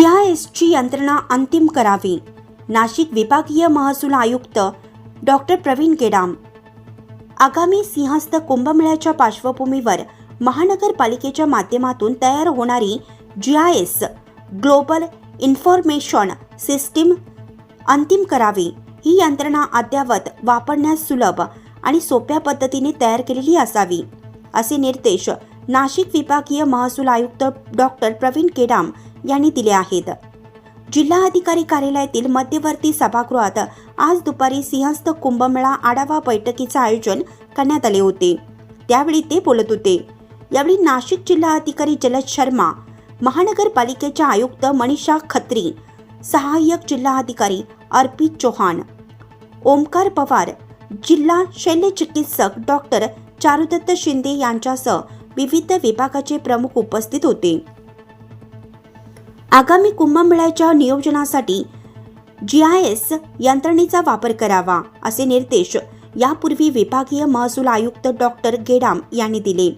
जी I एसची यंत्रणा अंतिम करावी. नाशिक विभागीय महसूल आयुक्त डॉक्टर प्रवीण गेडाम. आगामी सिंहस्थ कुंभमेळ्याच्या पार्श्वभूमीवर महानगरपालिकेच्या माध्यमातून तयार होणारी G I S global information system अंतिम करावी. ही यंत्रणा अद्ययावत वापरण्यास सुलभ आणि सोप्या पद्धतीने तयार केलेली असावी असे निर्देश नाशिक विभागीय महसूल आयुक्त डॉक्टर प्रवीण केडाम यांनी दिले आहेत. जिल्हा अधिकारी कार्यालयातील मध्यवर्ती सभागृहात आज दुपारी सिंहस्थ कुंभमेळा आढावा बैठकीचे आयोजन करण्यात आले होते. त्यावेळी ते बोलत होते. यावेळी नाशिक जिल्हा अधिकारी जलद शर्मा महानगरपालिकेच्या आयुक्त मनीषा खत्री सहाय्यक जिल्हाधिकारी अर्पित चौहान ओमकार पवार जिल्हा शल्य चिकित्सक डॉक्टर चारुदत्त शिंदे यांच्यासह विविध विभागाचे प्रमुख उपस्थित होते. आगामी कुंभमेळ्याच्या नियोजनासाठी जी आय एस यंत्रणेचा वापर करावा असे निर्देश यापूर्वी विभागीय महसूल आयुक्त डॉक्टर गेडाम यांनी दिले.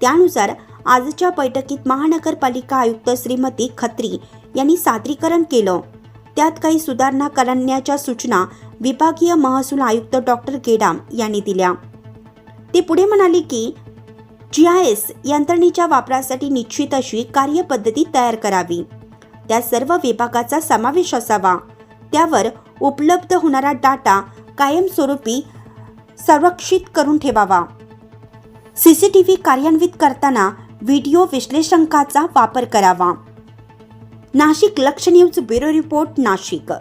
त्यानुसार आजच्या बैठकीत महानगरपालिका आयुक्त श्रीमती खत्री यांनी सादरीकरण केलं. त्यात काही सुधारणा करण्याच्या सूचना विभागीय महसूल आयुक्त डॉक्टर गेडाम यांनी दिल्या. ते पुढे म्हणाले की जी आय एस यंत्रणेच्या वापरासाठी निश्चित अशी कार्यपद्धती तयार करावी. त्या सर्व विभागाचा समावेश असावा. त्यावर उपलब्ध होणारा डाटा कायमस्वरूपी संरक्षित करून ठेवावा. सी सी टी व्ही कार्यान्वित करताना व्हिडिओ विश्लेषकाचा वापर करावा. नाशिक लक्ष न्यूज ब्युरो रिपोर्ट नाशिक.